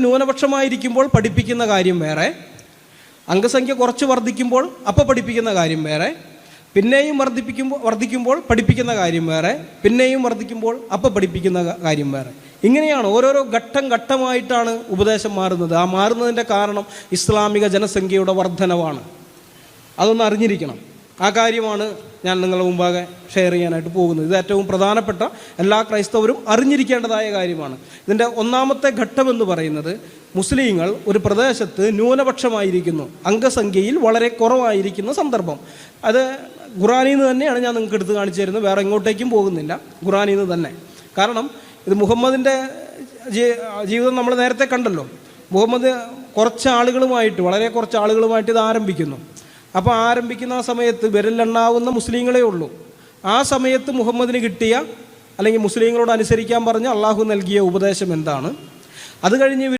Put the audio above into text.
ന്യൂനപക്ഷമായിരിക്കുമ്പോൾ പഠിപ്പിക്കുന്ന കാര്യം വേറെ. അംഗസംഖ്യ കുറച്ച് വർദ്ധിക്കുമ്പോൾ അപ്പോൾ പഠിപ്പിക്കുന്ന കാര്യം വേറെ. പിന്നെയും വർദ്ധിപ്പിക്കുമ്പോൾ വർദ്ധിക്കുമ്പോൾ പഠിപ്പിക്കുന്ന കാര്യം വേറെ. പിന്നെയും വർദ്ധിക്കുമ്പോൾ അപ്പോൾ പഠിപ്പിക്കുന്ന കാര്യം വേറെ. ഇങ്ങനെയാണ് ഓരോരോ ഘട്ടം ഘട്ടമായിട്ടാണ് ഉപദേശം മാറുന്നത്. ആ മാറുന്നതിന്റെ കാരണം ഇസ്ലാമിക ജനസംഖ്യയുടെ വർധനവാണ്. അതൊന്ന് അറിഞ്ഞിരിക്കണം. ആ കാര്യമാണ് ഞാൻ നിങ്ങളുടെ മുമ്പാകെ ഷെയർ ചെയ്യാനായിട്ട് പോകുന്നത്. ഇത് ഏറ്റവും പ്രധാനപ്പെട്ട എല്ലാ ക്രൈസ്തവരും അറിഞ്ഞിരിക്കേണ്ടതായ കാര്യമാണ്. ഇതിന്റെ ഒന്നാമത്തെ ഘട്ടമെന്ന് പറയുന്നത് മുസ്ലിങ്ങൾ ഒരു പ്രദേശത്ത് ന്യൂനപക്ഷമായിരിക്കുന്നു. അംഗസംഖ്യയിൽ വളരെ കുറവായിരിക്കുന്ന സന്ദർഭം. അത് ഖുറാനിൽ നിന്ന് തന്നെയാണ് ഞാൻ നിങ്ങൾക്ക് എടുത്ത് കാണിച്ചു തരുന്നത്. വേറെ എങ്ങോട്ടേക്കും പോകുന്നില്ല. ഖുറാനിൽ നിന്ന് തന്നെ. കാരണം ഇത് മുഹമ്മദിന്റെ ജീവിതം നമ്മൾ നേരത്തെ കണ്ടല്ലോ. മുഹമ്മദ് കുറച്ച് ആളുകളുമായിട്ട് വളരെ കുറച്ച് ആളുകളുമായിട്ട് ഇത് ആരംഭിക്കുന്നു. അപ്പോൾ ആരംഭിക്കുന്ന ആ സമയത്ത് വിരലെണ്ണാവുന്ന മുസ്ലിങ്ങളേ ഉള്ളൂ. ആ സമയത്ത് മുഹമ്മദിന് കിട്ടിയ അല്ലെങ്കിൽ മുസ്ലിങ്ങളോട് അനുസരിക്കാൻ പറഞ്ഞ് അള്ളാഹു നൽകിയ ഉപദേശം എന്താണ്? അത് കഴിഞ്ഞ്